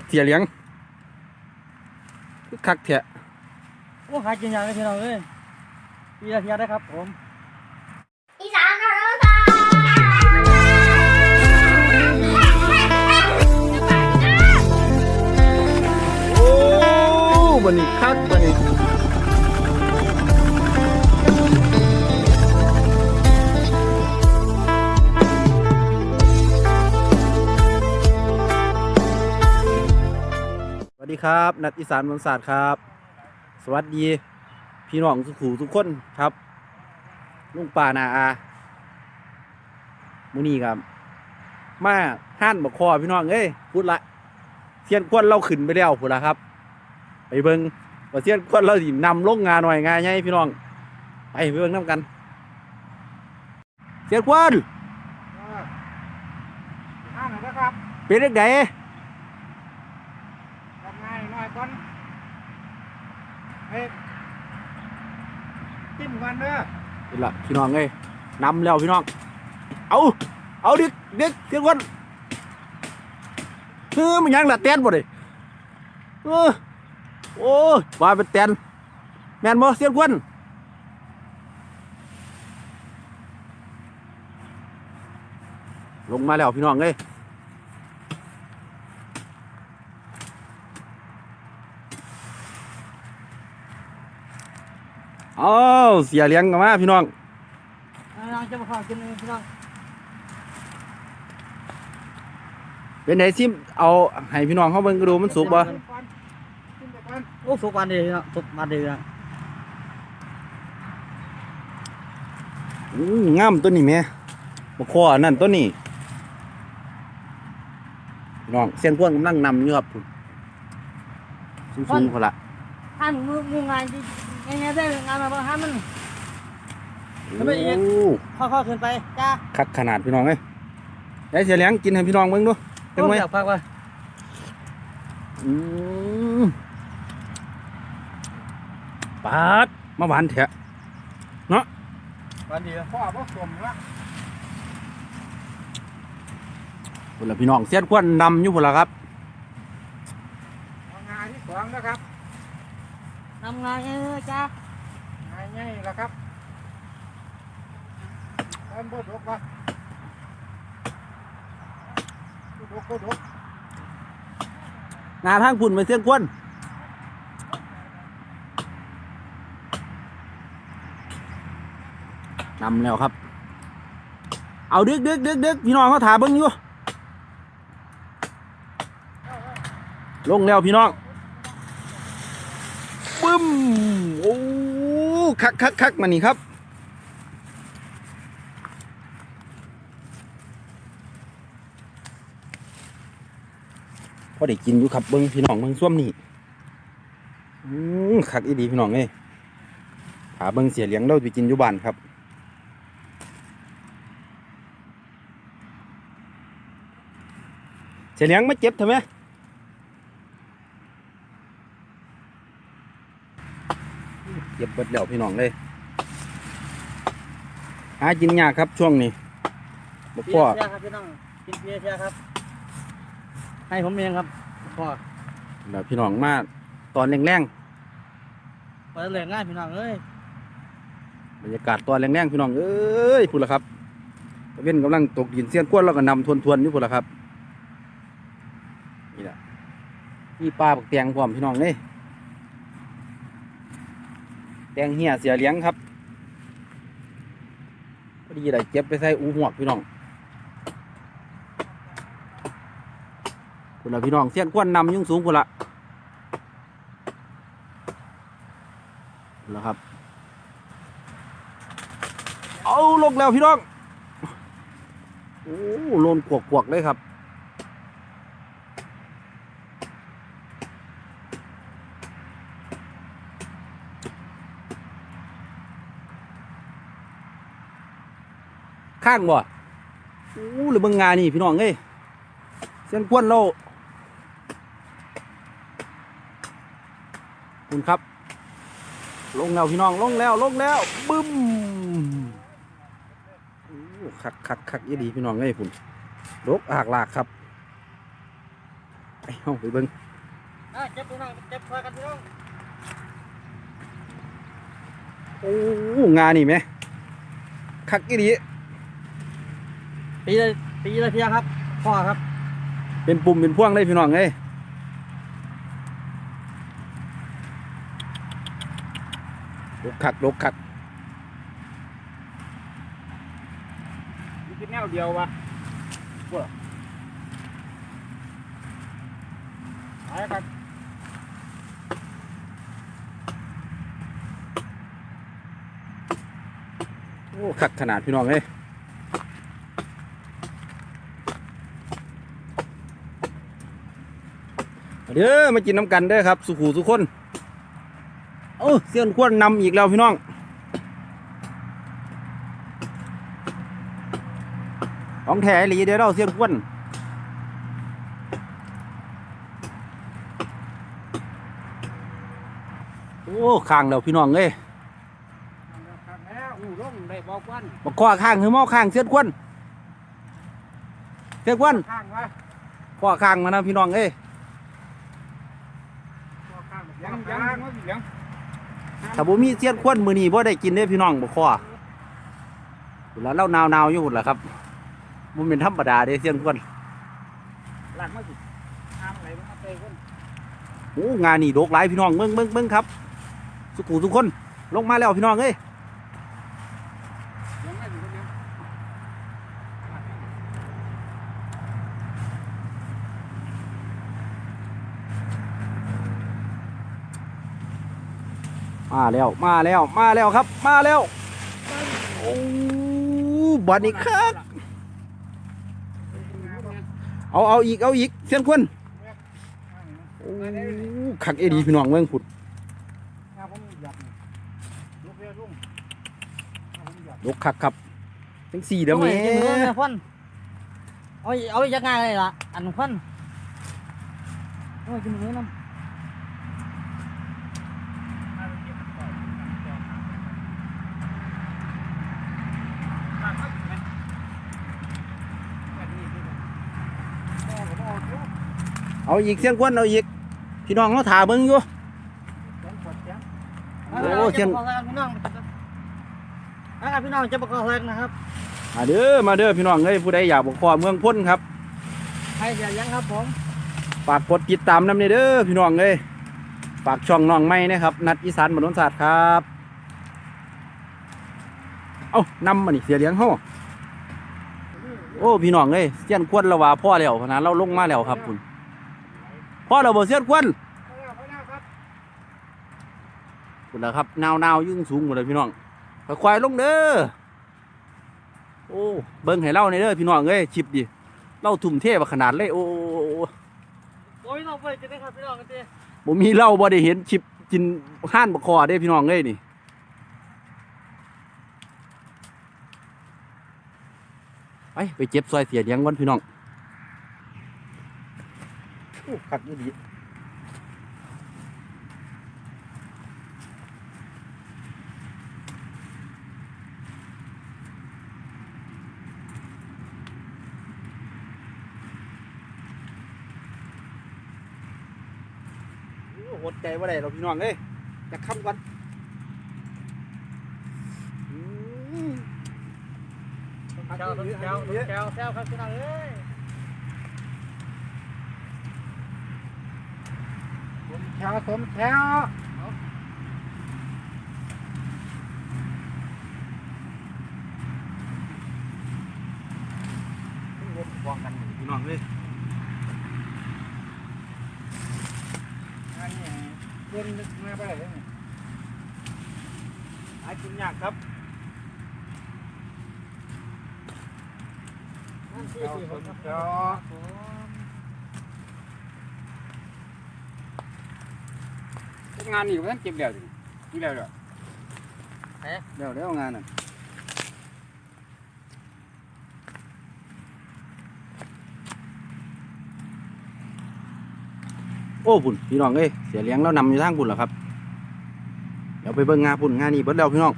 ดเสียเหลียงคือคักแท้โอ้หากินยากเลยพี่น้องเอ้ยปีละเทียได้ครับผม อีสานนรกาโอ้บันนี้คักบันนี้ วัสดีครับ นัดอีสานวันศาสตร์ครับ สวัสดี พี่น้องสุขูทุกคนครับลุงป่านาอามื้อนี้ครับ มาห้านบักคอพี่น้องเอ้ยพูดละเทียนควนเราขึ้นไปแล้วพูดละครับ ไปเบิ่งว่าเทียนควนเราสินำลงงานหน่อยงานใหญ่พี่น้องไปไปเบิ่งน้ำกันเทียนควนห้าหน่อยนะครับเป็นเด็กไหน ทำงานหน่อยก่อน เฮ้ยจิ้มกันเด้อเป็นละพี่น้องเอ้ยนำแล้วพี่น้อง เอาเอาดิเด็กเทียนคนเออมันยังละเต้นบ่เลยเออโอ้ยว่าเป็นเต้นแม่นบ่เทียนคนลงมาแล้วพี่น้องเอ้ย อ้าวเสียเลี้ยงกันมาพี่น้องน้องจะมาข้าวกินพี่น้องเป็นไงซิมเอาให้พี่น้องเขาเบิ่งก็ดูมันสุกบ่จิ้มไปก่อนโอ้สุกวันดีพี่น้องสุกวันดีพี่น้องอู้งามตัวนี้แม่บ่คออันนั่นตัวนี้พี่น้องเส้นพวนกำลังนำอยู่ครับสูงๆพอละท่านมือมืองานที่ ยังไงได้งานมาบ้างฮะมันทำไมอีกโอ้เข้าๆขึ้นไปจ้าคักขนาดพี่น้องเอ้ยยายเสียเลี้ยงกินให้พี่น้องเบิ่งดูจังไหมอยากพักว่ะอืมปาดมาหวานแท้วันดีพ่อพ่อสมละพุ่นละพี่น้องเสียนควนนำอยู่พุ่นละครับงานที่สองนะครับ ทำงานเออจ้างานใหญ่แล้วครับเริ่มบดกว่ะบดกบดกงานทางพุ่นไปเสียนควนนำแล้วครับ เอาดึกดึกดึกดึกพี่น้องเขาถาเบิ้งอยู่ ลงแล้วพี่น้องบึ้ม โอ้ คักคักคักมานี่ครับ พอได้กินอยู่ครับเบิ้งพี่น้องเบิ้งส้วมนี่อืมคักอีดีพี่น้องเอ้ยหาเบิ้งเสียเลี้ยงเราไปกินอยู่บ้านครับเสียเลี้ยงไม่เจ็บทำไม เจ็บเบิดแล้วพี่น้องเลยหากินยากครับช่วงนี้บเปีพ่ยอเชียครับพี่น้องกินเปียเชียครับ ให้ผมเองครับพ่อแล้วพี่น้องมาตอนแรงเปิดเลยง่ายพี่น้องเอ้ยๆบรรยากาศตอนแรงๆพี่น้องเอ้ยพูดละครับตะเว้นกำลังตกดินเสี้ยนกวนแล้วก็นำทวนๆอยู่พูดละครับนี่แหละมีปลาปักแตงพร้อมพี่น้องเลย แตงเหี่ยเสียเลี้ยงครับพอดีได้เก็บไปใส่อูหวกพี่น้องพูดละพี่น้องเสี้ยนกวนนำยุ่งสูงพูดละพูดละครับ เอาลงแล้วพี่น้อง โอ้โลนกวกกวกๆเลยครับ ข้างบ่โอ้หรือเบางงานนี่พี่น้องเอ้ยเส้นกวนเราคุณครับ ลงแล้วพี่น้องลงแล้วลงแล้วบึ้มโอ้คักคักคักยี่ดีพี่น้องเอ้ยพุ่นลกอากลากครับไปเฮาไปเบิ่งอะเจ็บพี่น้องเจ็บคอยกันพี่น้องโอ้งานนี่ไหมคักอีดี ปีละปีละเทียครับพ่อครับ เป็นปุ่มเป็นพ่วงเลยพี่น้องเอ้ยลกคักลกคักนี่คือแนวเดียววะบ่ไปกันโอ้คักขนาดพี่น้องเอ้ย เด้อมากินน้ำกันเด้อครับ สุขูสุคนเออเสี้ยนควนนำอีกแล้วพี่น้องของแท้อีหลีเด้อเราเสี้ยนควนโอ้ข้างแล้วพี่น้องเอ้ยแล้วอู้ร่มได้บอกวันบักข้อข้างคือหม้อข้างเสี้ยนควนเสี้ยนควนข้างวะข้อข้างมานะพี่น้องเอ้ย ข้างยังยังยัง ถ้าบ่มีเสี้ยนควนมือนี้บ่ได้กินเด้พี่น้องบักข้อแล้วเราหนาวๆอยู่หุ่นละครับบ่แม่นธรรมดาเด้เสี้ยนควนหลักมาสิข้างไหนมันมาเตะคนโอ้งานนี่โดกหลายพี่น้องเบิ่งเบิ่งเบิ่งครับ สุขุสุขคน ลงมาแล้วพี่น้องเอ้ย ยังไม่ถึงคนเดียว มาแล้วมาแล้วมาแล้วครับ มาแล้วโอ้บัดนี้คักเอาเอาอีกเอาอีกเสี้ยนควนโอ้คักเอดีพี่น้องเบิ่งพุ่นงาผมหยับลูกเรือลุ่มผมหยับดกคักครับจังสี่เด้อเอาแม่ไว้กินมื้อเนี่ยพ่นเอาไว้เอาไว้ยักงานเลยล่ะอันพ่นเอาไว้กินมื้อน้ำ เอาอีกเสี้ยนควนเอาอีกพี่น้องเขาถ่าเบิ่งอยู่โอ้เชียงพี่น้องนะครับพี่น้องจะประกอบแรกนะครับมาเด้อมาเด้อพี่น้องเอ้ยผู้ใดอยากบอกข้อเมืองพ้นครับใครจะยังครับผมฝากกดติดตามนำเด้อพี่น้องเอ้ยฝากช่องน้องไม่นะครับ นัดอีสานบนนนศาสตร์ครับ เอานำมานี่เสียเลี้ยงเฮาโอ้พี่น้องเอ้ยเสี้ยนควนและว่าพ่อแล้วพะนะเราลงมาแล้วครับคุณ พ่อเราบ่เสี้ยนควนคุณแล้วครับนาวๆาวยิ่งสูงหมดเลยพี่น้องค่อยๆลงเด้อโอ้เบิ่งให้เล่าในอยเด้อพี่น้องเอ้ยชิปดิเล่าทุ่มเทบขนาดเลยโอ้โอ้ยน้องไปจะได้ครับพี่น้องกันทีบ่มีเหล้าบ่ได้เห็นชิปกินห้านบกคอได้พี่น้องเอ้ยนี่ไปไปเจ็บซอยเสียเลี้ยงวันพี่น้อง โอ้คักอีดีโอ้หดใจว่าได้เราพี่น้องเอ้ยจะค้ำกันอืมแก้วแก้วแก้วแก้วครับพี่น้องเอ้ย แถวสมแถววางกันพี่น้องเอ้ยอันนี้เดินมาไปไหนเลยหากินยากครับนั่นที่สี่สผมมครับ แถว งานนี่มันเก็บแล้วนี่นี่แล้วเหรอเดี๋ยวเดี๋ยวงานน่ะโอ้พุ่นพี่น้องเอ้ยเสียเลี้ยงแล้วนำอยู่ทางพุ่นเหรอครับ เดี๋ยวไปเบิ่งงานพุ่นงานนี้เบิดแล้วพี่น้อง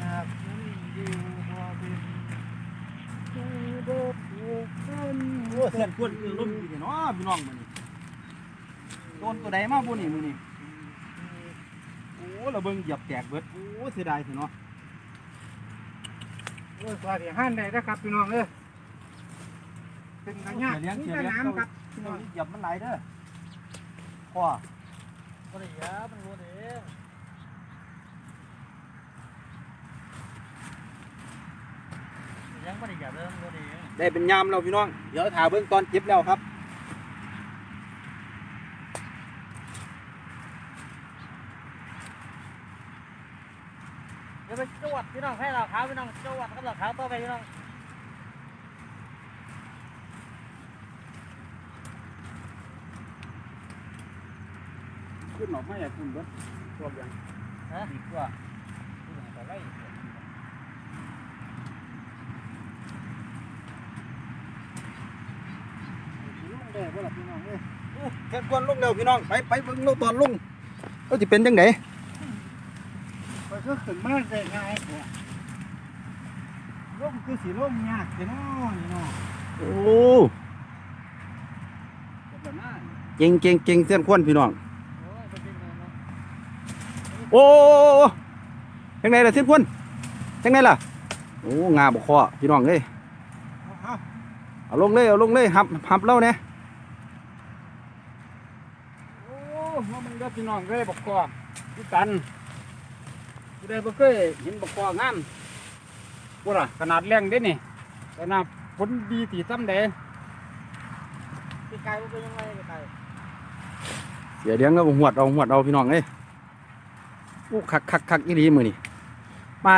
อยากเห็นอยู่พอเป็น วรคือรุ่นพี่เนาะพี่น้องมื้อนี้โดนตัวใดมาบ่นี่มื้อนี้โอ้ราเบิงเหยียบแตกเบิดโอ้เสียดายสิเนาะโอ้ยสวัสดีห้านได้นะครับพี่น้องเอ้ยเป็นกระยาเลี้ยงเสียเลี้ยงน้ำครับพี่น้องเหยียบมันไหลเด้อพ่อบ่ได้ยามันบ่ได้ ยังบ่ได้ยาเด้อบ่ได้ได้เป็นยามแล้วพี่น้อง เดี๋ยวถ่าเบิ่งตอนเจ็บแล้วครับเดี๋ยวไปจวดพี่น้องให้เราขาวพี่น้องจวดกับเราขาวต่อไปพี่น้องขึ้นออกมาอย่างคุณเบิดตัวอย่างฮะดีกว่าขึ้นออกมาไล่ได้บ่ล่ะพี่น้องเอ้ย แค่ควรลงแล้วพี่น้องไปไปเบิ่งลงตอนลงก็สิเป็นจังไดไปก็ขึ้นมาได้ง่ายกว่าร่มคือสีร่มยากเด้เนาะนี่เนาะโอ้จะแบบนั้นเก่งเก่งเก่งเส้นควรพี่น้องโอ้ยบ่จริงเลยเนาะโอ้จังไดล่ะเส้นควรจังไดล่ะโอ้งาบ่คอพี่น้องเอ้ยเอาเอาลงเลยเอาลงเลยหับหับเล่าเนี่ย โอ้ มามึงเด้อพี่น้องเอ้ยบักกอกพี่ตันผู้ใดบ่เคยเห็นบักกอกงามบ่ล่ะขนาดแรงเด้นี่ขนาดผลดีตีซ้ำใดพี่ไก่บ่เป็นยังไงพี่ไก่เสียเลี้ยงก็หวดเอาหวดเอาพี่น้องเอ้ยอู้คักคักคักอีหลีมือนี่มา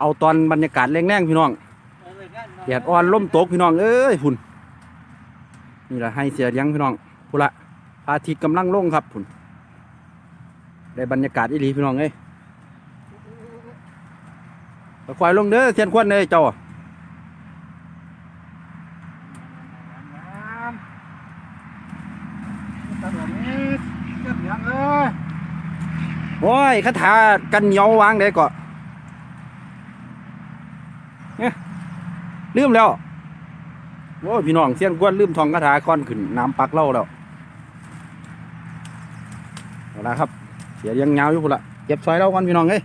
เอาตอนบรรยากาศแรงๆพี่น้องเออเว้ยงานพี่น้งแดดอ่อนลมตกพี่น้องเอ้ยพุ่นนี่แหละให้เสียเลี้ยงพี่น้องพุ่นละพระอาทิตย์กำลังลงครับพุ่น ได้บรรยากาศอีหลีพี่น้องเอ้ยตะควายลงเด้อเทียนควันเลยเจ้าน้ำตลอดนี้เจ็บยังเอ้ยโอ้ยคาถากันเหนียววางได้ก่อนเนี่ยลืมแล้วโอ้ยพี่น้องเสียนกวนลืมทองคาถาก้อนขึ้นน้ำปักเล่าแล้วเอาละครับ สียยังเงาอยู่พุ่นละเก็บซอยเล่าก่อนพี่น้องเอ้ย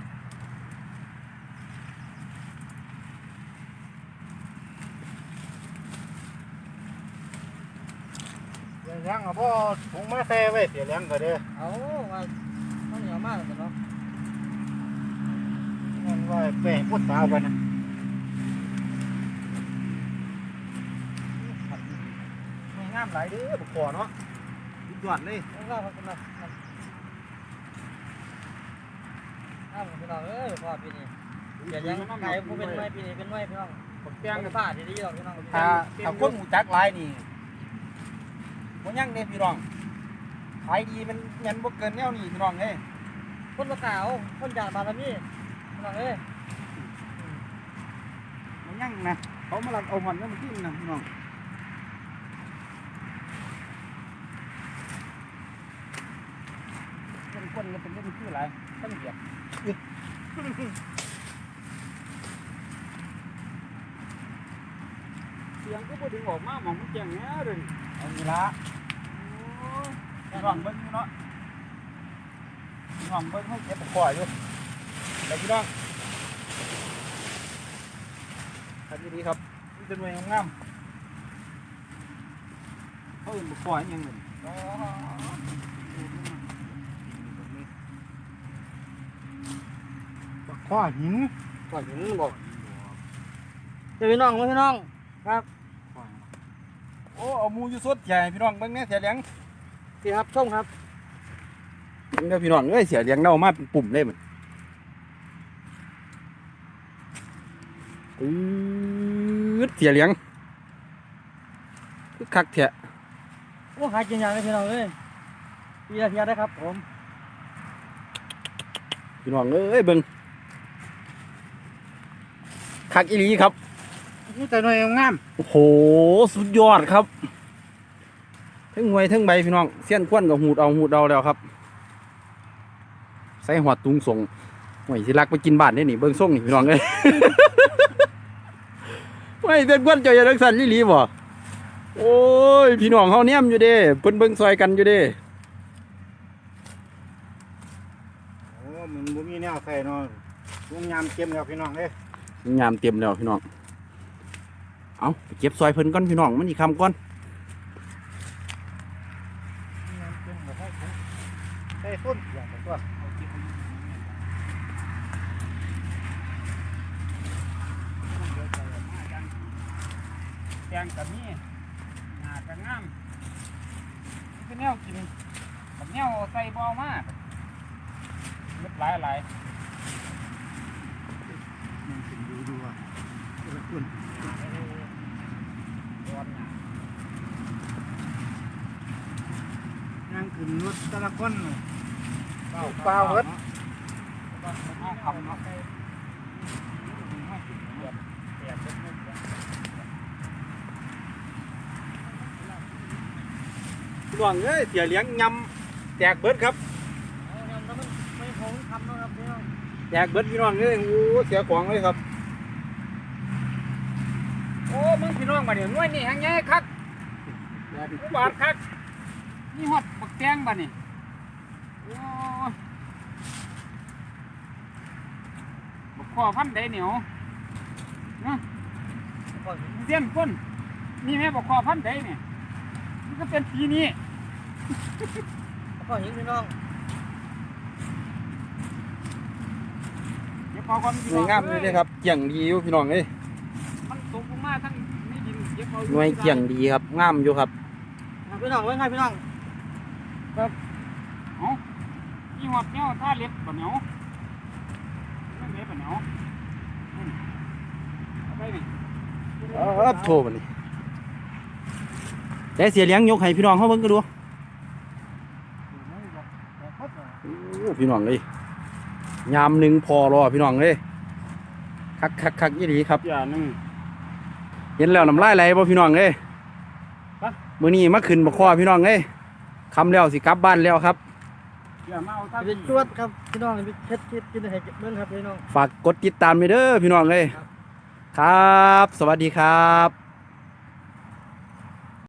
เสียยังเอาพ่อถุงมาแซ่ไว้เสียยังก็เด้อเอาว่ามันเหนียวมากเลยเนาะมันว่าแป้งพุทธาไปนะงามหลายเด้อบุกคอเนาะสุดยอดเลยเอาว่าเขากำลังมัน อ้าวพี่น้องเอ้ยพ่อพี่นี่เดี๋ยวยังไก่บ่เป็นไม้พี่นี่เป็นไม้พี่น้องบักแตแป้งงกับผ้าดีๆหรอกพี่น้องถ้าถ้าคนหูจักหลายนี่บ่ยังเด้พี่น้องขายดีมันเงินบ่เกินแนวนี้พี่น้องเอ้ยคนประกาศคนจานบารมีพี่น้องเอ้ยบ่ยังนะเขามาลักเอาหอนแล้วมันกินนะพี่น้องคนคนก็เป็นเรื่องชื่อหลายตั้งเหยียบ เสียงก็บ่ถึงออกมาหมองมันแจ้งแหน่เลยเอานี่ละพี่น้องเบิ่งอยู่เนาะพี่น้องเบิ่งเขาเก็บปล่อยอยู่แล้วพี่น้องครับดีๆครับนี่เป็นหน่วยงามๆเขาเห็นปล่อยยังไง บักข้อหินก็เห็นบอกเดี๋ยวพี่น้องพี่น้องครับโอ้เอาหมูอยู่สดใหญ่พี่น้องเบิ่งแน่เสียเลี้ยงพี่ครับส้มครับเบิ่งเด้อพี่น้องเอ้ยเสียเลี้ยงเน่ามาเป็นปุ่มเลยมันอืดเสียเลี้ยงคือคักแท้โอ้หากินอย่างเลยพี่น้องเอ้ยพี่ละเทียได้ครับผมพี่น้องเอ้ยเบิ่ง คักอีหลีครับนี่แต่หน่วยงามโอ้โหสุดยอดครับทั้งหวยทั้งใบพี่น้องเสี้ยนควนกับหูดเอาหูดเอาแล้วครับ ใส่หัวตุงส่งหวยสิรักไปกินบ้านได้นี่เบิ่งส่งนี่พี่น้องเอ้ยโอ้ไม่เป็นเพื่อนเจ้าอย่ารักสันลี่หลีบ่โอ้ยพี่น้องเฮาเนี่ยมอยู่เด้เพิ่นเบิ่งซอยกันอยู่เด้โอ้มันบ่มีแนวใส่เนาะลุงยามเก็บแล้วพี่น้องเอ้ ยยามเตรียมแล้วพี่น้อง เอาไปเก็บซอยเพิ่นก่อนพี่น้องมันอีกคำก่อนยามเก็บบ่ให้ใส่ต้นอย่างตัวแกงกับมีหนากับงามนี่คือแนวกินแบบแนวใส่บ่มากเล็บหลายหลาย มันถึงดูดูว่าแต่ละคนนั่ง ขึ้นรถแต่ละคนน่ะเปล่าเปล่าเฮ็ดเอาคำเนาะพี่น้องเอ้ยเสียเลี้ยงยำแตกเบิดครับเอายำแล้วมันไม่พอมันคำเนาะครับพี่น้องแตกเบิดพี่น้องเอ้ยโอ้เสียของเลยครับโอ้มึงพี่น้องมาเนี่ยน้วยนี่หางใหญ่คักอุบาทคัก นี่ฮอดบักแตงบ่นี่โอ้บักข้อพันใดเหนียวนะก่อนหินเสี้ยนคนนี่แม่บักข้อพันใดเนี่ยมันก็เป็นปีนี้ก่อนหินพี่น้องเดี๋ยวพอความหน่วยงามเลยครับเกี่ยงดีอยู่พี่น้องเอ้ยมันตกลงมาทั้งในดินเดี๋ยวเขาหน่วยเกี่ยงดีครับงามอยู่ครับเอาพี่น้องไว้ไงพี่น้อง เอานี่หอดเหนียวท่าเล็บบ่เหนียวนั่นเล็บบ่เหนียวอืมเอาไปนี่เออโทรมานี่แต่เสียเลี้ยงยกให้พี่น้องเขาเบิ่งก็ดูโอ้พี่น้องเลยยามหนึ่งพอรอพี่น้องเลยคักคักคักยี่ดีครับอย่าหนึ่งเห็นแล้วน้ำลายไหลบ่พี่น้องเอ้ยฮะมื้อนี้มาขึ้นบ่คอพี่น้องเอ้ย คำแล้วสิกลับบ้านแล้วครับอย่ามาเอาท่าเป็นจวดครับพี่น้องเป็นเพชรเพชรกินให้เบิ้งครับพี่น้อง ฝากกดติดตามไปเด้อพี่น้องเอ้ยครับ สวัสดีครับ